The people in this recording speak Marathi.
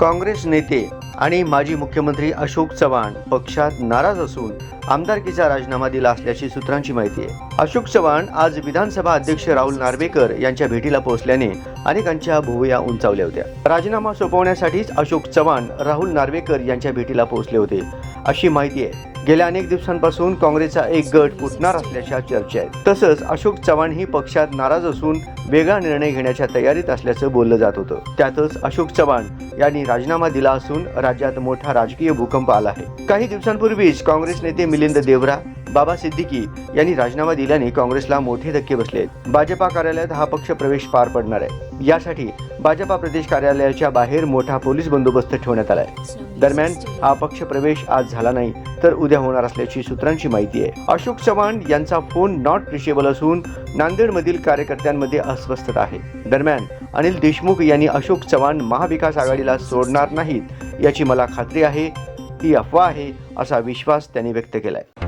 काँग्रेस नेते आणि माजी मुख्यमंत्री अशोक चव्हाण पक्षात नाराज असून आमदारकीचा राजीनामा दिला असल्याची सूत्रांची माहिती आहे. अशोक चव्हाण आज विधानसभा अध्यक्ष राहुल नार्वेकर यांच्या भेटीला पोहोचल्याने अनेकांच्या भुवया उंचावल्या होत्या. राजीनामा सोपवण्यासाठीच अशोक चव्हाण राहुल नार्वेकर यांच्या भेटीला पोहोचले होते. अशी माहिती आहे. गेल्या अनेक दिवसांपासून काँग्रेसचा एक गट फुटणार असल्याच्या चर्चा आहेत. तसंच अशोक चव्हाण ही पक्षात नाराज असून वेगळा निर्णय घेण्याच्या तयारीत असल्याचं बोललं जात होतं. त्यातच अशोक चव्हाण यांनी राजीनामा दिला असून राज्यात मोठा राजकीय भूकंप आला आहे. काही दिवसांपूर्वीच काँग्रेस नेते मिलिंद देवरा बाबा सिद्दीकी यांनी राजीनामा दिल्याने काँग्रेसला मोठे धक्के बसले आहेत. भाजपा कार्यालयात हा पक्ष प्रवेश पार पडणार आहे. यासाठी भाजपा प्रदेश कार्यालयाच्या बाहेर मोठा पोलीस बंदोबस्त ठेवण्यात आलाय. दरम्यान हा पक्ष प्रवेश आज झाला नाही तर उद्या होणार असल्याची सूत्रांची माहिती आहे. अशोक चव्हाण यांचा फोन नॉट रिचेबल असून नांदेडमधील कार्यकर्त्यांमध्ये अस्वस्थता आहे. दरम्यान अनिल देशमुख यांनी अशोक चव्हाण महाविकास आघाडीला सोडणार नाहीत याची मला खात्री आहे. ही अफवा आहे असा विश्वास त्यांनी व्यक्त केला आहे